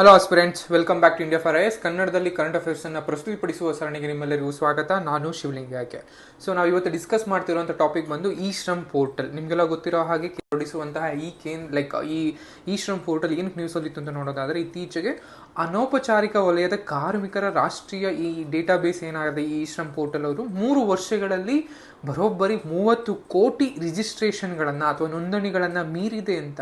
Hello aspirants welcome back to India for IAS ಕನ್ನಡದಲ್ಲಿ current affairs ಅನ್ನು ಪ್ರಸ್ತುತಪಡಿಸುವ ಸರಣಿಗೆ ನಿಮ್ಮೆಲ್ಲರಿಗೂ ಸ್ವಾಗತ. ನಾನು ಶಿವಲಿಂಗ ಯಾಕೆ? ಸೊ ನಾವು ಇವತ್ತು ಡಿಸ್ಕಸ್ ಮಾಡ್ತಿರುವಂಥ ಟಾಪಿಕ್ ಬಂದು ಈ ಶ್ರಮ್ ಪೋರ್ಟಲ್ ನಿಮಗೆಲ್ಲ ಗೊತ್ತಿರೋ ಹಾಗೆ ಹೊರಡಿಸುವಂತಹ ಈ ಕೇಂದ್ರ ಲೈಕ್ ಈ ಈ ಶ್ರಮ್ ಪೋರ್ಟಲ್ ಏನು ನ್ಯೂಸ್ ಇತ್ತು ಅಂತ ನೋಡೋದಾದರೆ ಇತ್ತೀಚೆಗೆ ಅನೌಪಚಾರಿಕ ವಲಯದ ಕಾರ್ಮಿಕರ ರಾಷ್ಟ್ರೀಯ ಈ ಡೇಟಾಬೇಸ್ ಏನಾಗಿದೆ? ಈ ಶ್ರಮ್ ಪೋರ್ಟಲ್ ಅವರು ಮೂರು ವರ್ಷಗಳಲ್ಲಿ ಬರೋಬ್ಬರಿ ಮೂವತ್ತು ಕೋಟಿ ರಿಜಿಸ್ಟ್ರೇಷನ್ಗಳನ್ನು ಅಥವಾ ನೋಂದಣಿಗಳನ್ನು ಮೀರಿದೆ ಅಂತ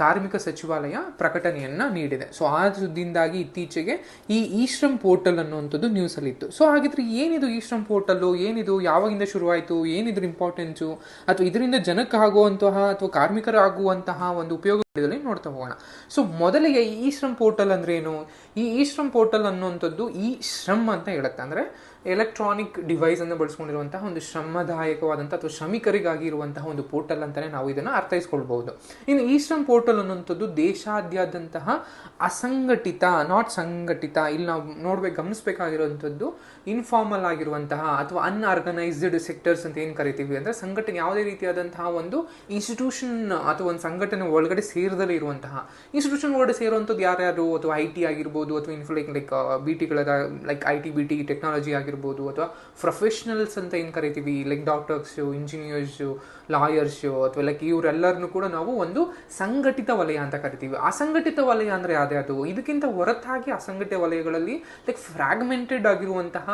ಕಾರ್ಮಿಕ ಸಚಿವಾಲಯ ಪ್ರಕಟಣೆಯನ್ನು ನೀಡಿದೆ. ಸೊ ಆ ಸುದ್ದಿಂದಾಗಿ ಇತ್ತೀಚೆಗೆ ಈ ಇ ಶ್ರಮ್ ಪೋರ್ಟಲ್ ಅನ್ನುವಂಥದ್ದು ನ್ಯೂಸಲ್ಲಿತ್ತು ಸೊ ಹಾಗಿದ್ರೆ ಏನಿದು ಈ ಶ್ರಮ್ ಪೋರ್ಟಲ್ಲು? ಏನಿದು? ಯಾವಾಗಿಂದ ಶುರುವಾಯಿತು? ಏನಿದ್ರ ಇಂಪಾರ್ಟೆನ್ಸು ಅಥವಾ ಇದರಿಂದ ಜನಕ್ಕೆ ಆಗುವಂತಹ ಅಥವಾ ಕಾರ್ಮಿಕರಾಗುವಂತಹ ಒಂದು ಉಪಯೋಗದಲ್ಲಿ ನೋಡ್ತಾ ಹೋಗೋಣ. ಸೊ ಮೊದಲಿಗೆ ಈ ಶ್ರಮ್ ಪೋರ್ಟಲ್ ಅಂದ್ರೆ ಏನು? ಈ ಇ ಶ್ರಮ್ ಪೋರ್ಟಲ್ ಅನ್ನುವಂಥದ್ದು ಇ ಶ್ರಮ್ ಅಂತ ಹೇಳುತ್ತೆ. ಅಂದ್ರೆ ಎಲೆಕ್ಟ್ರಾನಿಕ್ ಡಿವೈಸ್ ಅನ್ನು ಬಳಸ್ಕೊಂಡಿರುವಂತಹ ಒಂದು ಶ್ರಮದಾಯಕವಾದಂಥ ಅಥವಾ ಶ್ರಮಿಕರಿಗಾಗಿ ಇರುವಂತಹ ಒಂದು ಪೋರ್ಟಲ್ ಅಂತಾನೆ ನಾವು ಇದನ್ನು ಅರ್ಥೈಸ್ಕೊಳ್ಬಹುದು. ಇನ್ನು ಈ ಶ್ರಮ್ ಪೋರ್ಟಲ್ ಅನ್ನುವಂಥದ್ದು ದೇಶಾದ್ಯಂತಹ ಅಸಂಘಟಿತ ನಾಟ್ ಸಂಘಟಿತ, ಇಲ್ಲಿ ನಾವು ನೋಡ್ಬೇಕು ಗಮನಿಸಬೇಕಾಗಿರುವಂಥದ್ದು ಇನ್ಫಾರ್ಮಲ್ ಆಗಿರುವಂತಹ ಅಥವಾ ಅನ್ಆರ್ಗನೈಸ್ಡ್ ಸೆಕ್ಟರ್ಸ್ ಅಂತ ಏನು ಕರಿತೀವಿ ಅಂದ್ರೆ ಸಂಘಟನೆ, ಯಾವುದೇ ರೀತಿಯಾದಂತಹ ಒಂದು ಇನ್ಸ್ಟಿಟ್ಯೂಷನ್ ಅಥವಾ ಒಂದು ಸಂಘಟನೆ ಒಳಗಡೆ ಸೇರಿದಲ್ಲಿ ಇರುವಂತಹ. ಇನ್ಸ್ಟಿಟ್ಯೂಷನ್ ಒಳಗಡೆ ಸೇರುವಂಥದ್ದು ಯಾರ್ಯಾರು? ಅಥವಾ ಐ ಟಿ ಆಗಿರ್ಬೋದು, ಅಥವಾ ಇನ್ಫ್ಲೈಕ್ like like B ಟಿಗಳ like I T B T technology ಆಗಿರ್ಬೋದು ಅಥವಾ ಪ್ರೊಫೆಷ್ನಲ್ಸ್ ಅಂತ ಏನು ಕರಿತೀವಿ? ಲೈಕ್ ಡಾಕ್ಟರ್ಸು ಇಂಜಿನಿಯರ್ಸು ಲಾಯರ್ಸು ಅಥವಾ ಲೈಕ್ ಇವರೆಲ್ಲರನ್ನು ಕೂಡ ನಾವು ಒಂದು ಸಂಘಟಿತ ವಲಯ ಅಂತ ಕರಿತೀವಿ. ಅಸಂಘಟಿತ ವಲಯ ಅಂದ್ರೆ ಯಾವುದೇ? ಅದು ಇದಕ್ಕಿಂತ ಹೊರತಾಗಿ ಅಸಂಘಟಿತ ವಲಯಗಳಲ್ಲಿ ಲೈಕ್ ಫ್ರಾಗ್ಮೆಂಟೆಡ್ ಆಗಿರುವಂತಹ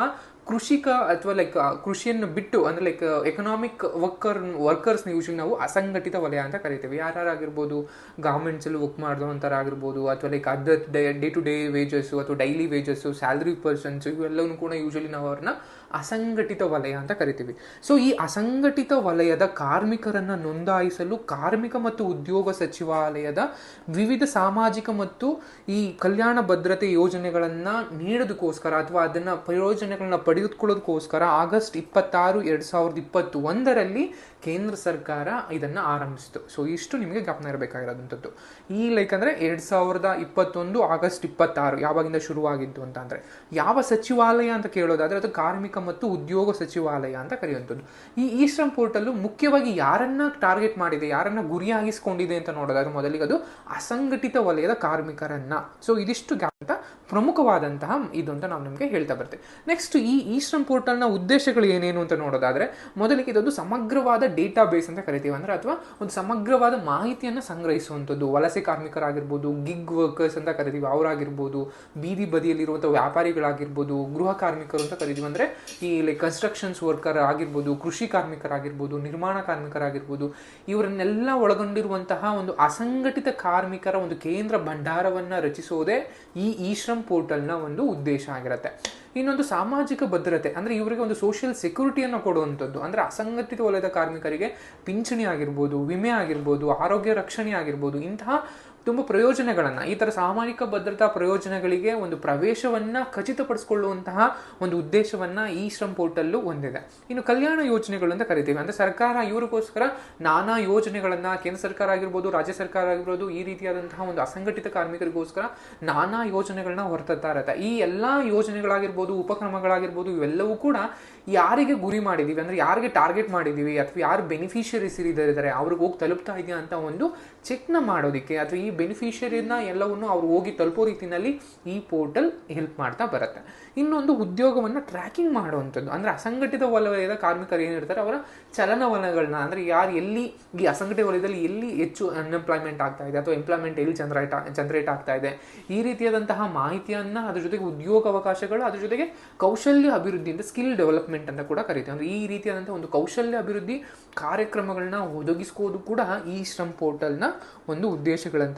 ಕೃಷಿಕ ಅಥವಾ ಲೈಕ್ ಕೃಷಿಯನ್ನು ಬಿಟ್ಟು, ಅಂದ್ರೆ like economic worker workers usually ನಾವು ಅಸಂಘಟಿತ ವಲಯ ಅಂತ ಕರಿತೀವಿ. ಯಾರ್ಯಾರಾಗಿರ್ಬೋದು ಗಾರ್ಮೆಂಟ್ಸ್ ಅಲ್ಲಿ ವರ್ಕ್ ಮಾಡಿದವಂತರ ಆಗಿರ್ಬೋದು ಅಥವಾ like other day to day wages ಅಥವಾ ಡೈಲಿ ವೇಜಸ್ ಸ್ಯಾಲ್ರಿ ಪರ್ಸನ್ಸ್ ಇವೆಲ್ಲವೂ ಕೂಡ ಯೂಶಲಿ ನಾವು ಅವ್ರನ್ನ ಅಸಂಘಟಿತ ವಲಯ ಅಂತ ಕರಿತೀವಿ. ಸೊ ಈ ಅಸಂಘಟಿತ ವಲಯದ ಕಾರ್ಮಿಕರನ್ನ ನೋಂದಾಯಿಸಲು ಕಾರ್ಮಿಕ ಮತ್ತು ಉದ್ಯೋಗ ಸಚಿವಾಲಯದ ವಿವಿಧ ಸಾಮಾಜಿಕ ಮತ್ತು ಈ ಕಲ್ಯಾಣ ಭದ್ರತೆ ಯೋಜನೆಗಳನ್ನ ನೀಡೋದಕ್ಕೋಸ್ಕರ ಅಥವಾ ಅದನ್ನ ಪ್ರಯೋಜನಗಳನ್ನ ಪಡೆದುಕೊಳ್ಳೋದಕ್ಕೋಸ್ಕರ ಆಗಸ್ಟ್ ಇಪ್ಪತ್ತಾರು, ಎರಡು ಸಾವಿರದ ಇಪ್ಪತ್ತು ಒಂದರಲ್ಲಿ ಕೇಂದ್ರ ಸರ್ಕಾರ ಇದನ್ನ ಆರಂಭಿಸಿತು. ಸೊ ಇಷ್ಟು ನಿಮಗೆ ಜ್ಞಾಪನ ಇರಬೇಕಾಗಿರೋದಂಥದ್ದು. ಈ ಲೈಕ್ ಅಂದ್ರೆ ಎರಡ್ ಸಾವಿರದ ಇಪ್ಪತ್ತೊಂದು, ಆಗಸ್ಟ್ ಇಪ್ಪತ್ತಾರು ಯಾವಾಗಿಂದ ಶುರುವಾಗಿದ್ದು ಅಂತ ಅಂದ್ರೆ ಯಾವ ಸಚಿವಾಲಯ ಅಂತ ಕೇಳೋದಾದ್ರೆ ಅದು ಕಾರ್ಮಿಕ ಮತ್ತು ಉದ್ಯೋಗ ಸಚಿವಾಲಯ ಅಂತ ಕರೆಯುವಂಥದ್ದು. ಈ ಈಸ್ಟರ್ನ್ ಪೋರ್ಟಲ್ಲು ಪೋರ್ಟಲ್ ಮುಖ್ಯವಾಗಿ ಯಾರನ್ನ ಟಾರ್ಗೆಟ್ ಮಾಡಿದೆ, ಯಾರನ್ನ ಗುರಿಯಾಗಿಸ್ಕೊಂಡಿದೆ ಅಂತ ನೋಡೋದಾದ್ರೆ ಮೊದಲಿಗೆ ಅದು ಅಸಂಘಟಿತ ವಲಯದ ಕಾರ್ಮಿಕರನ್ನ. ಸೊ ಇದಿಷ್ಟು ಅಂತ ಪ್ರಮುಖವಾದಂತಹ ಇದು ಅಂತ ನಾವು ನಿಮಗೆ ಹೇಳ್ತಾ ಬರ್ತೀವಿ. ನೆಕ್ಸ್ಟ್ ಈ ಈ ಪೋರ್ಟಲ್ನ ಉದ್ದೇಶಗಳು ಏನೇನು ಅಂತ ನೋಡೋದಾದ್ರೆ, ಮೊದಲಿಗೆ ಇದೊಂದು ಸಮಗ್ರವಾದ ಡೇಟಾ ಬೇಸ್ ಅಂತ ಕರಿತೀವಿ. ಅಂದ್ರೆ ಅಥವಾ ಒಂದು ಸಮಗ್ರವಾದ ಮಾಹಿತಿಯನ್ನು ಸಂಗ್ರಹಿಸುವಂಥದ್ದು. ವಲಸೆ ಕಾರ್ಮಿಕರಾಗಿರ್ಬೋದು ಗಿಗ್ ವರ್ಕರ್ಸ್ ಅಂತ ಕರಿತೀವಿ. ಅವರಾಗಿರ್ಬೋದು, ಬೀದಿ ಬದಿಯಲ್ಲಿರುವಂಥ ವ್ಯಾಪಾರಿಗಳಾಗಿರ್ಬೋದು, ಗೃಹ ಕಾರ್ಮಿಕರು ಅಂತ ಕರಿತೀವಿ. ಅಂದ್ರೆ ಈ ಲೈಕ್ ಕನ್ಸ್ಟ್ರಕ್ಷನ್ಸ್ ವರ್ಕರ್ ಆಗಿರ್ಬೋದು, ಕೃಷಿ ಕಾರ್ಮಿಕರಾಗಿರ್ಬೋದು, ನಿರ್ಮಾಣ ಕಾರ್ಮಿಕರಾಗಿರ್ಬೋದು, ಇವರನ್ನೆಲ್ಲ ಒಳಗೊಂಡಿರುವಂತಹ ಒಂದು ಅಸಂಘಟಿತ ಕಾರ್ಮಿಕರ ಒಂದು ಕೇಂದ್ರ ಭಂಡಾರವನ್ನ ರಚಿಸೋದೇ ಈ ಈ ಇ ಶ್ರಮ್ ಪೋರ್ಟಲ್ನ ಒಂದು ಉದ್ದೇಶ ಆಗಿರುತ್ತೆ. ಇನ್ನೊಂದು ಸಾಮಾಜಿಕ ಭದ್ರತೆ, ಅಂದರೆ ಇವರಿಗೆ ಒಂದು ಸೋಷಿಯಲ್ ಸೆಕ್ಯೂರಿಟಿಯನ್ನು ಕೊಡುವಂಥದ್ದು. ಅಂದರೆ ಅಸಂಘಟಿತ ವಲಯದ ಕಾರ್ಮಿಕರಿಗೆ ಪಿಂಚಣಿ ಆಗಿರ್ಬೋದು, ವಿಮೆ ಆಗಿರ್ಬೋದು, ಆರೋಗ್ಯ ರಕ್ಷಣೆ ಆಗಿರ್ಬೋದು, ಇಂತಹ ತುಂಬ ಪ್ರಯೋಜನಗಳನ್ನು, ಈ ಥರ ಸಾಮಾಜಿಕ ಭದ್ರತಾ ಪ್ರಯೋಜನಗಳಿಗೆ ಒಂದು ಪ್ರವೇಶವನ್ನ ಖಚಿತಪಡಿಸಿಕೊಳ್ಳುವಂತಹ ಒಂದು ಉದ್ದೇಶವನ್ನ ಈ ಶ್ರಮ್ ಪೋರ್ಟಲ್ಲು ಹೊಂದಿದೆ. ಇನ್ನು ಕಲ್ಯಾಣ ಯೋಜನೆಗಳು ಅಂತ ಕರಿತೀವಿ. ಅಂದ್ರೆ ಸರ್ಕಾರ ಇವರಿಗೋಸ್ಕರ ನಾನಾ ಯೋಜನೆಗಳನ್ನ ಕೇಂದ್ರ ಸರ್ಕಾರ ಆಗಿರ್ಬೋದು, ರಾಜ್ಯ ಸರ್ಕಾರ ಆಗಿರ್ಬೋದು, ಈ ರೀತಿಯಾದಂತಹ ಒಂದು ಅಸಂಘಟಿತ ಕಾರ್ಮಿಕರಿಗೋಸ್ಕರ ನಾನಾ ಯೋಜನೆಗಳನ್ನ ಹೊರತರ್ತಾ ಇರುತ್ತೆ. ಈ ಎಲ್ಲಾ ಯೋಜನೆಗಳಾಗಿರ್ಬೋದು, ಉಪಕ್ರಮಗಳಾಗಿರ್ಬೋದು, ಇವೆಲ್ಲವೂ ಕೂಡ ಯಾರಿಗೆ ಗುರಿ ಮಾಡಿದೀವಿ? ಅಂದ್ರೆ ಯಾರಿಗೆ ಟಾರ್ಗೆಟ್ ಮಾಡಿದೀವಿ? ಅಥವಾ ಯಾರು ಬೆನಿಫಿಷಿಯರೀಸ್ ಇದ್ದಾರೆ? ಅವ್ರಿಗೆ ಹೋಗಿ ತಲುಪ್ತಾ ಇದೆಯಾ ಅಂತ ಒಂದು ಚೆಕ್ನ ಮಾಡೋದಕ್ಕೆ, ಅಥವಾ ಈ ಬೆನಿಫಿಷಿಯರಿನ ಎಲ್ಲವನ್ನು ಅವ್ರು ಹೋಗಿ ತಲುಪೋ ರೀತಿಯಲ್ಲಿ ಈ ಪೋರ್ಟಲ್ ಹೆಲ್ಪ್ ಮಾಡ್ತಾ ಬರುತ್ತೆ. ಇನ್ನೊಂದು ಉದ್ಯೋಗವನ್ನು ಟ್ರ್ಯಾಕಿಂಗ್ ಮಾಡುವಂಥದ್ದು. ಅಂದರೆ ಅಸಂಘಟಿತ ವಲಯದ ಕಾರ್ಮಿಕರು ಏನಿರ್ತಾರೆ ಅವರ ಚಲನವಲನಗಳನ್ನ ಅಂದರೆ ಯಾರು ಎಲ್ಲಿ ಈ ಅಸಂಘಟಿತ ವಲಯದಲ್ಲಿ ಎಲ್ಲಿ ಹೆಚ್ಚು ಅನ್ಎಂಪ್ಲಾಯ್ಮೆಂಟ್ ಆಗ್ತಾ ಇದೆ, ಅಥವಾ ಎಂಪ್ಲಾಯ್ಮೆಂಟ್ ಎಲ್ಲಿ ಜನರೇಟ್ ಜನರೇಟ್ ಆಗ್ತಾ ಇದೆ, ಈ ರೀತಿಯಾದಂತಹ ಮಾಹಿತಿಯನ್ನು ಅದ್ರ ಜೊತೆಗೆ ಉದ್ಯೋಗ ಅವಕಾಶಗಳು, ಅದ್ರ ಜೊತೆಗೆ ಕೌಶಲ್ಯ ಅಭಿವೃದ್ಧಿ ಅಂತ ಸ್ಕಿಲ್ ಡೆವಲಪ್ಮೆಂಟ್ ಅಂತ ಕೂಡ ಕರಿತೀವಿ ಅಂದರೆ ಈ ರೀತಿಯಾದಂಥ ಒಂದು ಕೌಶಲ್ಯ ಅಭಿವೃದ್ಧಿ ಕಾರ್ಯಕ್ರಮಗಳನ್ನ ಒದಗಿಸ್ಕೋದು ಕೂಡ ಈ ಶ್ರಮ್ ಪೋರ್ಟಲ್ನ ಒಂದು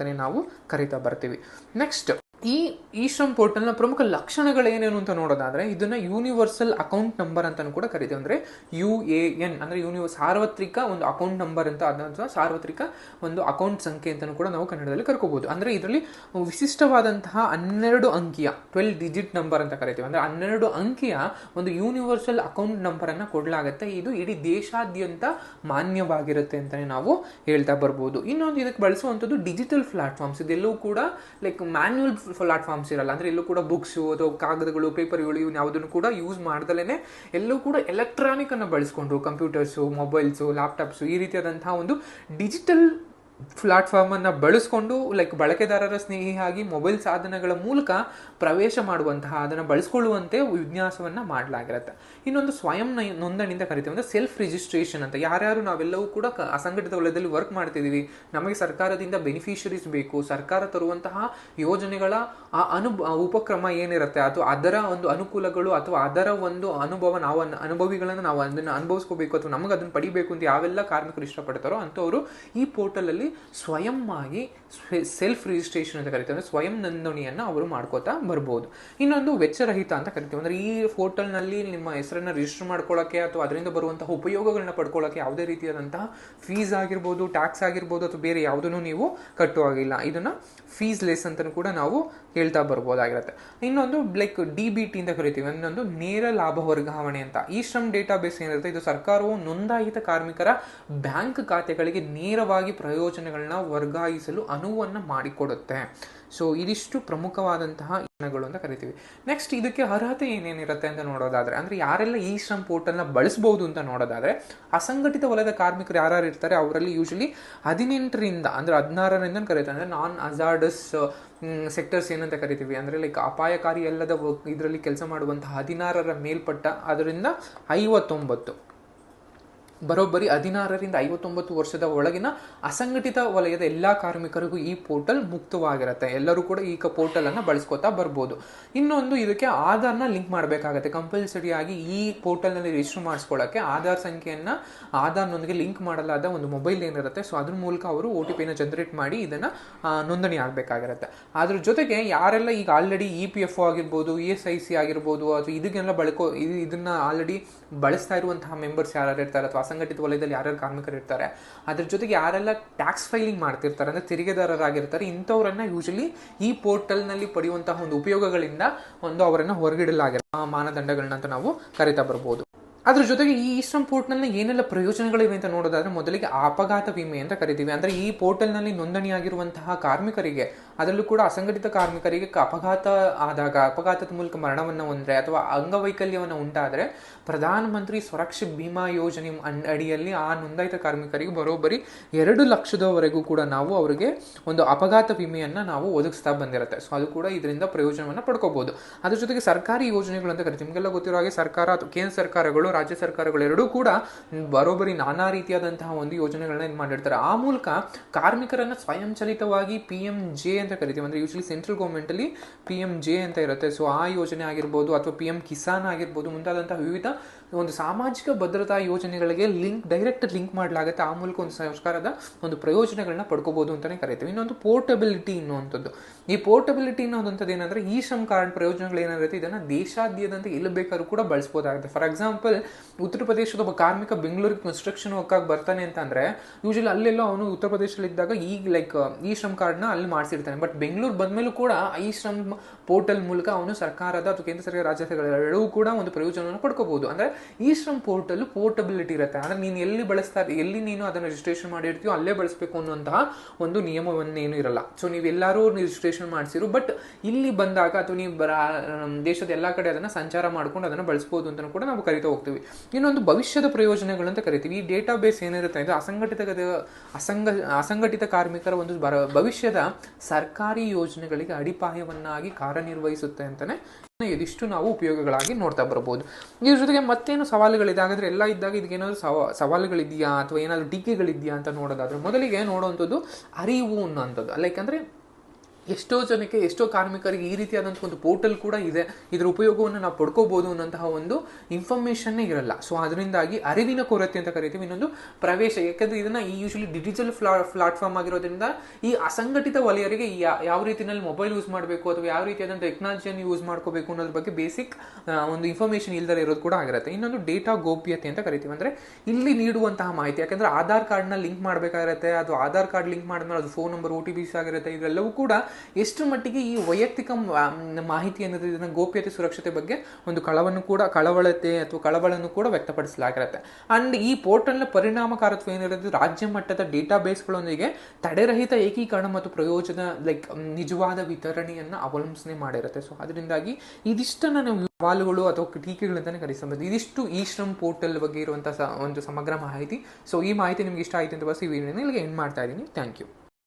ಉದ್ದೇಶಗಳಂತಾನೆ ನಾವು ಕರಿತಾ ಬರ್ತೀವಿ. ನೆಕ್ಸ್ಟ್ ಈ ಈ ಶ್ರಮ್ ಪೋರ್ಟಲ್ನ ಪ್ರಮುಖ ಲಕ್ಷಣಗಳು ಏನೇನು ಅಂತ ನೋಡೋದಾದ್ರೆ, ಇದನ್ನ ಯೂನಿವರ್ಸಲ್ ಅಕೌಂಟ್ ನಂಬರ್ ಅಂತಾನು ಕೂಡ ಕರಿತೀವಿ. ಅಂದ್ರೆ ಯು ಎ ಎನ್ ಅಂದ್ರೆ ಯೂನಿವರ್ಸ್ ಸಾರ್ವತ್ರಿಕ ಒಂದು ಅಕೌಂಟ್ ನಂಬರ್ ಅಂತ ಅದನ್ನ ಸಾರ್ವತ್ರಿಕ ಒಂದು ಅಕೌಂಟ್ ಸಂಖ್ಯೆ ಅಂತಾನು ಕೂಡ ನಾವು ಕನ್ನಡದಲ್ಲಿ ಕರ್ಕೋಬಹುದು ಅಂದ್ರೆ ಇದರಲ್ಲಿ ವಿಶಿಷ್ಟವಾದಂತಹ ಹನ್ನೆರಡು ಅಂಕಿಯ ಟ್ವೆಲ್ ಡಿಜಿಟ್ ನಂಬರ್ ಅಂತ ಕರಿತೀವಿ. ಅಂದ್ರೆ ಹನ್ನೆರಡು ಅಂಕಿಯ ಒಂದು ಯೂನಿವರ್ಸಲ್ ಅಕೌಂಟ್ ನಂಬರ್ ಅನ್ನ ಕೊಡಲಾಗುತ್ತೆ. ಇದು ಇಡೀ ದೇಶಾದ್ಯಂತ ಮಾನ್ಯವಾಗಿರುತ್ತೆ ಅಂತಾನೆ ನಾವು ಹೇಳ್ತಾ ಬರ್ಬೋದು. ಇನ್ನೊಂದು ಇದಕ್ಕೆ ಬಳಸುವಂಥದ್ದು ಡಿಜಿಟಲ್ ಪ್ಲಾಟ್ಫಾರ್ಮ್ಸ್ ಇದೆಲ್ಲವೂ ಕೂಡ ಲೈಕ್ ಮ್ಯಾನ್ಯುವಲ್ ಪ್ಲಾಟ್ಫಾರ್ಮ್ಸ್ ಇರಲ್ಲ. ಅಂದ್ರೆ ಎಲ್ಲೂ ಕೂಡ ಬುಕ್ಸ್ ಅಥವಾ ಕಾಗದಗಳು ಪೇಪರ್ಗಳು ಇವ್ನ ಯಾವುದನ್ನು ಕೂಡ ಯೂಸ್ ಮಾಡ್ದಲೇ ಎಲ್ಲೂ ಕೂಡ ಎಲೆಕ್ಟ್ರಾನಿಕ್ ಅನ್ನು ಬಳಸ್ಕೊಂಡು ಕಂಪ್ಯೂಟರ್ಸು ಮೊಬೈಲ್ಸು ಲ್ಯಾಪ್ಟಾಪ್ಸು ಈ ರೀತಿಯಾದಂತಹ ಒಂದು ಡಿಜಿಟಲ್ ಪ್ಲಾಟ್ಫಾರ್ಮನ್ನು ಬಳಸ್ಕೊಂಡು ಲೈಕ್ ಬಳಕೆದಾರರ ಸ್ನೇಹಿಯಾಗಿ ಮೊಬೈಲ್ ಸಾಧನಗಳ ಮೂಲಕ ಪ್ರವೇಶ ಮಾಡುವಂತಹ, ಅದನ್ನು ಬಳಸ್ಕೊಳ್ಳುವಂತೆ ವಿನ್ಯಾಸವನ್ನು ಮಾಡಲಾಗಿರುತ್ತೆ. ಇನ್ನೊಂದು ಸ್ವಯಂ ನೋಂದಣಿಯಿಂದ ಕರಿತೀವಿ ಅಂದರೆ ಸೆಲ್ಫ್ ರಿಜಿಸ್ಟ್ರೇಷನ್ ಅಂತ. ಯಾರ್ಯಾರು ನಾವೆಲ್ಲವೂ ಕೂಡ ಅಸಂಘಟಿತ ವಲಯದಲ್ಲಿ ವರ್ಕ್ ಮಾಡ್ತಿದ್ದೀವಿ ನಮಗೆ ಸರ್ಕಾರದಿಂದ ಬೆನಿಫಿಷರೀಸ್ ಬೇಕು. ಸರ್ಕಾರ ತರುವಂತಹ ಯೋಜನೆಗಳ, ಆ ಅನು ಉಪಕ್ರಮ ಏನಿರುತ್ತೆ ಅಥವಾ ಅದರ ಒಂದು ಅನುಕೂಲಗಳು ಅಥವಾ ಅದರ ಒಂದು ಅನುಭವ ನಾವು ಅನ್- ಅನುಭವಿಗಳನ್ನು ನಾವು ಅದನ್ನು ಅನುಭವಿಸ್ಕೋಬೇಕು ಅಥವಾ ನಮಗೆ ಅದನ್ನು ಪಡಿಬೇಕು ಅಂತ ಯಾವೆಲ್ಲ ಕಾರ್ಮಿಕರು ಇಷ್ಟಪಡ್ತಾರೋ ಅಂಥವರು ಈ ಪೋರ್ಟಲಲ್ಲಿ ಸ್ವಯಂ ಆಗಿ ಸೆಲ್ಫ್ ರಿಜಿಸ್ಟ್ರೇಷನ್ ಅಂತ ಕರಿತೀವಿ. ಅಂದರೆ ಸ್ವಯಂ ನೋಂದಣಿಯನ್ನು ಅವರು ಮಾಡ್ಕೋತಾ ಬರ್ಬೋದು. ಇನ್ನೊಂದು ವೆಚ್ಚರಹಿತ ಅಂತ ಕರಿತೀವಿ. ಅಂದರೆ ಈ ಪೋರ್ಟಲ್ನಲ್ಲಿ ನಿಮ್ಮ ಹೆಸರನ್ನು ರಿಜಿಸ್ಟರ್ ಮಾಡ್ಕೊಳ್ಳೋಕ್ಕೆ ಅಥವಾ ಅದರಿಂದ ಬರುವಂತಹ ಉಪಯೋಗಗಳನ್ನ ಪಡ್ಕೊಳ್ಳೋಕ್ಕೆ ಯಾವುದೇ ರೀತಿಯಾದಂತಹ ಫೀಸ್ ಆಗಿರ್ಬೋದು ಟ್ಯಾಕ್ಸ್ ಆಗಿರ್ಬೋದು ಅಥವಾ ಬೇರೆ ಯಾವುದನ್ನು ನೀವು ಕಟ್ಟುವಾಗಿಲ್ಲ. ಇದನ್ನು ಫೀಸ್ ಲೆಸ್ ಅಂತಲೂ ಕೂಡ ನಾವು ಹೇಳ್ತಾ ಬರ್ಬೋದಾಗಿರುತ್ತೆ. ಇನ್ನೊಂದು ಲೈಕ್ ಡಿ ಬಿ ಟಿ ಅಂತ ಕರಿತೀವಿ. ಇನ್ನೊಂದು, ನೇರ ಲಾಭ ವರ್ಗಾವಣೆ ಅಂತ. ಈ ಶ್ರಮ್ ಡೇಟಾ ಬೇಸ್ ಏನಿರುತ್ತೆ, ಇದು ಸರ್ಕಾರವು ನೋಂದಾಯಿತ ಕಾರ್ಮಿಕರ ಬ್ಯಾಂಕ್ ಖಾತೆಗಳಿಗೆ ನೇರವಾಗಿ ಪ್ರಯೋಜನಗಳನ್ನ ವರ್ಗಾಯಿಸಲು ಅನುವನ್ನು ಮಾಡಿಕೊಡುತ್ತೆ. ಸೊ ಇದಿಷ್ಟು ಪ್ರಮುಖವಾದಂತಹ ಯೋಜನೆಗಳು ಅಂತ ಕರಿತೀವಿ. ನೆಕ್ಸ್ಟ್ ಇದಕ್ಕೆ ಅರ್ಹತೆ ಏನೇನಿರುತ್ತೆ ಅಂತ ನೋಡೋದಾದ್ರೆ, ಅಂದ್ರೆ ಯಾರೆಲ್ಲ ಈ ಶ್ರಮ್ ಪೋರ್ಟಲ್ನ ಬಳಸಬಹುದು ಅಂತ ನೋಡೋದಾದ್ರೆ, ಅಸಂಘಟಿತ ವಲಯದ ಕಾರ್ಮಿಕರು ಯಾರು ಇರ್ತಾರೆ, ಅವರಲ್ಲಿ ಯೂಶಲಿ ಹದಿನೆಂಟರಿಂದ, ಅಂದ್ರೆ ಹದಿನಾರರಿಂದ ಕರೀತಾರೆ. ಅಂದ್ರೆ ನಾನ್ ಅಜಾರ್ಡಸ್ ಸೆಕ್ಟರ್ಸ್ ಏನಂತ ಕರಿತೀವಿ. ಅಂದ್ರೆ ಲೈಕ್ ಅಪಾಯಕಾರಿ ಅಲ್ಲದ ಇದರಲ್ಲಿ ಕೆಲಸ ಮಾಡುವಂತಹ ಹದಿನಾರರ ಮೇಲ್ಪಟ್ಟ, ಅದರಿಂದ ಐವತ್ತೊಂಬತ್ತು. ಬರೋಬ್ಬರಿ ಹದಿನಾರರಿಂದ ಐವತ್ತೊಂಬತ್ತು ವರ್ಷದ ಒಳಗಿನ ಅಸಂಘಟಿತ ವಲಯದ ಎಲ್ಲ ಕಾರ್ಮಿಕರಿಗೂ ಈ ಪೋರ್ಟಲ್ ಮುಕ್ತವಾಗಿರುತ್ತೆ. ಎಲ್ಲರೂ ಕೂಡ ಈ ಪೋರ್ಟಲ್ ಅನ್ನ ಬಳಸ್ಕೊತಾ ಬರ್ಬೋದು. ಇನ್ನೊಂದು ಇದಕ್ಕೆ ಆಧಾರ್ನ ಲಿಂಕ್ ಮಾಡಬೇಕಾಗತ್ತೆ. ಕಂಪಲ್ಸರಿ ಆಗಿ ಈ ಪೋರ್ಟಲ್ನಲ್ಲಿ ರಿಜಿಸ್ಟರ್ ಮಾಡಿಸ್ಕೊಳ್ಳಕ್ಕೆ ಆಧಾರ್ ಸಂಖ್ಯೆಯನ್ನ ಆಧಾರ್ನೊಂದಿಗೆ ಲಿಂಕ್ ಮಾಡಲಾದ ಒಂದು ಮೊಬೈಲ್ ಏನಿರುತ್ತೆ, ಸೊ ಅದ್ರ ಮೂಲಕ ಅವರು ಒ ಟಿ ಪಿನ ಜನರೇಟ್ ಮಾಡಿ ಇದನ್ನ ನೋಂದಣಿ ಆಗಬೇಕಾಗಿರುತ್ತೆ ಅದ್ರ ಜೊತೆಗೆ ಯಾರೆಲ್ಲ ಈಗ ಆಲ್ರೆಡಿ ಇ ಪಿ ಎಫ್ ಆಗಿರ್ಬೋದು ಇ ಎಸ್ ಐ ಸಿ ಆಗಿರ್ಬೋದು, ಅಥವಾ ಇದಕ್ಕೆಲ್ಲ ಬಳಕೋ ಇದು ಇದನ್ನ ಆಲ್ರೆಡಿ ಬಳಸ್ತಾ ಇರುವಂತಹ ಮೆಂಬರ್ಸ್ ಯಾರು ಇರ್ತಾರೆ ಅಥವಾ ಅಸಂಘಟಿತ ವಲಯದಲ್ಲಿ ಯಾರ್ಯಾರು ಕಾರ್ಮಿಕರು ಇರ್ತಾರೆ, ಅದ್ರ ಜೊತೆಗೆ ಯಾರೆಲ್ಲ ಟ್ಯಾಕ್ಸ್ ಫೈಲಿಂಗ್ ಮಾಡ್ತಿರ್ತಾರೆ, ಅಂದ್ರೆ ತೆರಿಗೆದಾರರಾಗಿರ್ತಾರೆ, ಇಂಥವ್ರನ್ನ ಯೂಶಲಿ ಈ ಪೋರ್ಟಲ್ನಲ್ಲಿ ಪಡೆಯುವಂತಹ ಒಂದು ಉಪಯೋಗಗಳಿಂದ ಒಂದು ಅವರನ್ನ ಹೊರಗಿಡಲಾಗಿರೋ ಮಾನದಂಡಗಳನ್ನ ನಾವು ಕರಿತಾ ಬರ್ಬೋದು. ಅದ್ರ ಜೊತೆಗೆ ಈ ಈಸ್ಟರ್ನ್ ಪೋರ್ಟ್ನಲ್ಲಿ ಏನೆಲ್ಲ ಪ್ರಯೋಜನಗಳಿವೆ ಅಂತ ನೋಡೋದಾದ್ರೆ ಮೊದಲಿಗೆ ಅಪಘಾತ ವಿಮೆ ಅಂತ ಕರಿತೀವಿ. ಅಂದ್ರೆ ಈ ಪೋರ್ಟಲ್ನಲ್ಲಿ ನೋಂದಣಿಯಾಗಿರುವಂತಹ ಕಾರ್ಮಿಕರಿಗೆ, ಅದರಲ್ಲೂ ಕೂಡ ಅಸಂಘಟಿತ ಕಾರ್ಮಿಕರಿಗೆ ಅಪಘಾತ ಆದಾಗ, ಅಪಘಾತದ ಮೂಲಕ ಮರಣವನ್ನು ಹೊಂದ್ರೆ ಅಥವಾ ಅಂಗವೈಕಲ್ಯವನ್ನು ಉಂಟಾದರೆ ಪ್ರಧಾನಮಂತ್ರಿ ಸುರಕ್ಷಾ ಭೀಮಾ ಯೋಜನೆ ಅಡಿಯಲ್ಲಿ ಆ ನೋಂದಾಯಿತ ಕಾರ್ಮಿಕರಿಗೆ ಬರೋಬ್ಬರಿ ಎರಡು ಲಕ್ಷದವರೆಗೂ ಕೂಡ ನಾವು ಅವರಿಗೆ ಒಂದು ಅಪಘಾತ ವಿಮೆಯನ್ನು ನಾವು ಒದಗಿಸ್ತಾ ಬಂದಿರುತ್ತೆ. ಸೊ ಅದು ಕೂಡ ಇದರಿಂದ ಪ್ರಯೋಜನವನ್ನು ಪಡ್ಕೋಬಹುದು ಅದ್ರ ಜೊತೆಗೆ ಸರ್ಕಾರಿ ಯೋಜನೆಗಳು ಅಂತ ಕರಿತೀವಿ. ನಿಮಗೆಲ್ಲ ಗೊತ್ತಿರೋ ಹಾಗೆ ಸರ್ಕಾರ ಅಥವಾ ಕೇಂದ್ರ ಸರ್ಕಾರಗಳು ರಾಜ್ಯ ಸರ್ಕಾರಗಳು ಎರಡೂ ಕೂಡ ಬರೋಬ್ಬರಿ ನಾನಾ ರೀತಿಯಾದಂತಹ ಒಂದು ಯೋಜನೆಗಳನ್ನ ಇದು ಮಾಡಿರ್ತಾರೆ. ಆ ಮೂಲಕ ಕಾರ್ಮಿಕರನ್ನ ಸ್ವಯಂಚಾಲಿತವಾಗಿ ಪಿ ಎಂ ಜೆ ಅಂತ ಕರಿತೀವಿ. ಅಂದ್ರೆ ಯೂಶಲಿ ಸೆಂಟ್ರಲ್ ಗೌರ್ಮೆಂಟ್ ಅಲ್ಲಿ ಪಿ ಎಂ ಅಂತ ಇರುತ್ತೆ. ಸೊ ಆ ಯೋಜನೆ ಆಗಿರ್ಬೋದು ಅಥವಾ ಪಿ ಎಂ ಕಿಸಾನ್ ಆಗಿರ್ಬೋದು ಮುಂತಾದಂತಹ ವಿವಿಧ ಒಂದು ಸಾಮಾಜಿಕ ಭದ್ರತಾ ಯೋಜನೆಗಳಿಗೆ ಲಿಂಕ್ ಡೈರೆಕ್ಟ್ ಲಿಂಕ್ ಮಾಡಲಾಗುತ್ತೆ. ಆ ಮೂಲಕ ಒಂದು ಸರ್ಕಾರದ ಒಂದು ಪ್ರಯೋಜನಗಳನ್ನ ಪಡ್ಕೋಬಹುದು ಅಂತಾನೆ ಕರಿತೀವಿ. ಇನ್ನೊಂದು ಪೋರ್ಟಬಿಲಿಟಿ ಅನ್ನುವಂಥದ್ದು. ಈ ಪೋರ್ಟಬಿಲಿಟಿ ಅನ್ನೋದಂಥದ್ದು ಏನಂದ್ರೆ ಈ ಶ್ರಮ್ ಕಾರ್ಡ್ ಪ್ರಯೋಜನಗಳು ಏನಾಗುತ್ತೆ ಇದನ್ನ ದೇಶಾದ್ಯಂತ ಎಲ್ಲಿ ಬೇಕಾದ್ರೂ ಕೂಡ ಬಳಸ್ಬೋದಾಗುತ್ತೆ. ಫಾರ್ ಎಕ್ಸಾಂಪಲ್ ಉತ್ತರ ಪ್ರದೇಶದ ಒಬ್ಬ ಕಾರ್ಮಿಕ ಬೆಂಗಳೂರಿಗೆ ಕನ್ಸ್ಟ್ರಕ್ಷನ್ ವರ್ಕಾಗಿ ಬರ್ತಾನೆ ಅಂತಂದ್ರೆ ಯೂಶಲಿ ಅಲ್ಲೆಲ್ಲ ಅವನು ಉತ್ತರ ಪ್ರದೇಶದಲ್ಲಿ ಇದ್ದಾಗ ಈಗ ಲೈಕ್ ಈ ಶ್ರಮ್ ಕಾರ್ಡ್ನ ಅಲ್ಲಿ ಮಾಡಿಸಿರ್ತಾನೆ. ಬಟ್ ಬೆಂಗಳೂರು ಬಂದಮೇಲೂ ಕೂಡ ಈ ಶ್ರಮ್ ಪೋರ್ಟಲ್ ಮೂಲಕ ಅವನು ಸರ್ಕಾರದ ಅಥವಾ ಕೇಂದ್ರ ಸರ್ಕಾರ ರಾಜ್ಯ ಸರ್ಕಾರಗಳೆರಡೂ ಕೂಡ ಒಂದು ಪ್ರಯೋಜನವನ್ನು ಪಡ್ಕೋಬಹುದು. ಅಂದ್ರೆ ಈ ಶ್ರಮ್ ಪೋರ್ಟಲ್ ಪೋರ್ಟಬಿಲಿಟಿ ಇರುತ್ತೆ. ಅಂದ್ರೆ ನೀನು ಎಲ್ಲಿ ಬಳಸ್ತಾ, ಎಲ್ಲಿ ನೀನು ಅದನ್ನು ರಿಜಿಸ್ಟ್ರೇಷನ್ ಮಾಡಿರ್ತೀಯೋ ಅಲ್ಲೇ ಬಳಸಬೇಕು ಅನ್ನುವಂತಹ ಒಂದು ನಿಯಮವನ್ನೇನು ಇರಲ್ಲ. ಸೊ ನೀವೆಲ್ಲರೂ ರಿಜಿಸ್ಟ್ರೇಷನ್ ಮಾಡಿಸಿರು ಬಟ್ ಇಲ್ಲಿ ಬಂದಾಗ ಅಥವಾ ನೀವು ದೇಶದ ಎಲ್ಲಾ ಕಡೆ ಅದನ್ನ ಸಂಚಾರ ಮಾಡ್ಕೊಂಡು ಅದನ್ನು ಬಳಸಬಹುದು ಅಂತ ಕೂಡ ನಾವು ಕರಿತಾ ಹೋಗ್ತೀವಿ. ಇನ್ನೊಂದು ಭವಿಷ್ಯದ ಪ್ರಯೋಜನಗಳು ಅಂತ ಕರಿತೀವಿ. ಈ ಡೇಟಾ ಬೇಸ್ ಏನಿರುತ್ತೆ ಇದು ಅಸಂಘಟಿತ ಅಸಂಘ ಅಸಂಘಟಿತ ಕಾರ್ಮಿಕರ ಒಂದು ಬರ ಭವಿಷ್ಯದ ಸರ್ಕಾರಿ ಯೋಜನೆಗಳಿಗೆ ಅಡಿಪಾಯವನ್ನಾಗಿ ಕಾರ್ಯನಿರ್ವಹಿಸುತ್ತೆ ಅಂತಾನೆ ಇದಿಷ್ಟು ನಾವು ಉಪಯೋಗಗಳಾಗಿ ನೋಡ್ತಾ ಬರಬಹುದು ಇದ್ರ ಜೊತೆಗೆ ಮತ್ತೇನು ಸವಾಲುಗಳಿದೆ? ಹಾಗಾದ್ರೆ ಎಲ್ಲ ಇದ್ದಾಗ ಇದಕ್ಕೇನಾದ್ರು ಸವ ಸವಾಲುಗಳಿದೆಯಾ? ಅಥವಾ ಏನಾದ್ರು ಟೀಕೆಗಳಿದೆಯಾ ಅಂತ ನೋಡೋದಾದ್ರೆ, ಮೊದಲಿಗೆ ನೋಡುವಂಥದ್ದು ಅರಿವು ಅನ್ನೋಂಥದ್ದು ಲೈಕ್ ಅಂದ್ರೆ ಎಷ್ಟೋ ಜನಕ್ಕೆ, ಎಷ್ಟೋ ಕಾರ್ಮಿಕರಿಗೆ ಈ ರೀತಿಯಾದಂಥ ಒಂದು ಪೋರ್ಟಲ್ ಕೂಡ ಇದೆ. ಇದರ ಉಪಯೋಗವನ್ನು ನಾವು ಪಡ್ಕೋಬಹುದು ಅನ್ನೋಂತಹ ಒಂದು ಇನ್ಫಾರ್ಮೇಷನ್ನೇ ಇರಲ್ಲ. ಸೊ ಅದರಿಂದಾಗಿ ಅರಿವಿನ ಕೊರತೆ ಅಂತ ಕರಿತೀವಿ. ಇನ್ನೊಂದು ಪ್ರವೇಶ, ಯಾಕಂದ್ರೆ ಇದನ್ನ ಈ ಯೂಶಲಿ ಡಿಜಿಟಲ್ ಫ್ಲಾ ಪ್ಲಾಟ್ಫಾರ್ಮ್ ಆಗಿರೋದ್ರಿಂದ ಈ ಅಸಂಘಟಿತ ವಲಯರಿಗೆ ಯಾವ ರೀತಿಯಲ್ಲಿ ಮೊಬೈಲ್ ಯೂಸ್ ಮಾಡಬೇಕು ಅಥವಾ ಯಾವ ರೀತಿಯಾದಂಥ ಟೆಕ್ನಾಲಜಿಯನ್ನು ಯೂಸ್ ಮಾಡ್ಕೋಬೇಕು ಅನ್ನೋದ್ರ ಬಗ್ಗೆ ಬೇಸಿಕ್ ಒಂದು ಇನ್ಫಾರ್ಮೇಷನ್ ಇಲ್ದಲೇ ಇರೋದು ಕೂಡ ಆಗಿರುತ್ತೆ. ಇನ್ನೊಂದು ಡೇಟಾ ಗೋಪ್ಯತೆ ಅಂತ ಕರಿತೀವಿ. ಅಂದ್ರೆ ಇಲ್ಲಿ ನೀಡುವಂತಹ ಮಾಹಿತಿ, ಯಾಕಂದ್ರೆ ಆಧಾರ್ ಕಾರ್ಡ್ನ ಲಿಂಕ್ ಮಾಡಬೇಕಾಗಿರುತ್ತೆ ಅದು ಆಧಾರ್ ಕಾರ್ಡ್ ಲಿಂಕ್ ಮಾಡಿದ್ಮೇಲೆ ಅದು phone number O T Ps ಆಗಿರುತ್ತೆ ಇದೆಲ್ಲವೂ ಕೂಡ ಎಷ್ಟು ಮಟ್ಟಿಗೆ ಈ ವೈಯಕ್ತಿಕ ಮಾಹಿತಿ ಅನ್ನೋದು ಇದನ್ನು ಗೋಪ್ಯತೆ ಸುರಕ್ಷತೆ ಬಗ್ಗೆ ಒಂದು ಕಳವನ್ನು ಕೂಡ, ಕಳವಳತೆ ಅಥವಾ ಕಳವಳನ್ನು ಕೂಡ ವ್ಯಕ್ತಪಡಿಸಲಾಗಿರುತ್ತೆ. ಅಂಡ್ ಈ ಪೋರ್ಟಲ್ನ ಪರಿಣಾಮಕಾರತ್ವ ಏನಿರೋದು ರಾಜ್ಯ ಮಟ್ಟದ ಡೇಟಾ ಬೇಸ್ಗಳೊಂದಿಗೆ ತಡೆರಹಿತ ಏಕೀಕರಣ ಮತ್ತು ಪ್ರಯೋಜನ, ಲೈಕ್ ನಿಜವಾದ ವಿತರಣೆಯನ್ನ ಅವಲಂಬನೆ ಮಾಡಿರುತ್ತೆ. ಸೊ ಅದರಿಂದಾಗಿ ಇದಿಷ್ಟನ್ನ ನಾವು ಸವಾಲುಗಳು ಅಥವಾ ಟೀಕೆಗಳಂತಾನೆ ಕರೆಸಬಹುದು. ಇದಿಷ್ಟು ಈ ಶ್ರಮ್ ಪೋರ್ಟಲ್ ಬಗ್ಗೆ ಇರುವಂತಹ ಒಂದು ಸಮಗ್ರ ಮಾಹಿತಿ. ಸೊ, ಈ ಮಾಹಿತಿ ನಿಮ್ಗೆ ಇಷ್ಟ ಆಯ್ತು ಅಂತ ಬಸ್ ಈ ವಿಡಿಯೋನ ಇಲ್ಲಿಗೆ ಎಂಡ್ ಮಾಡ್ತಾ ಇದ್ದೀನಿ. Thank you.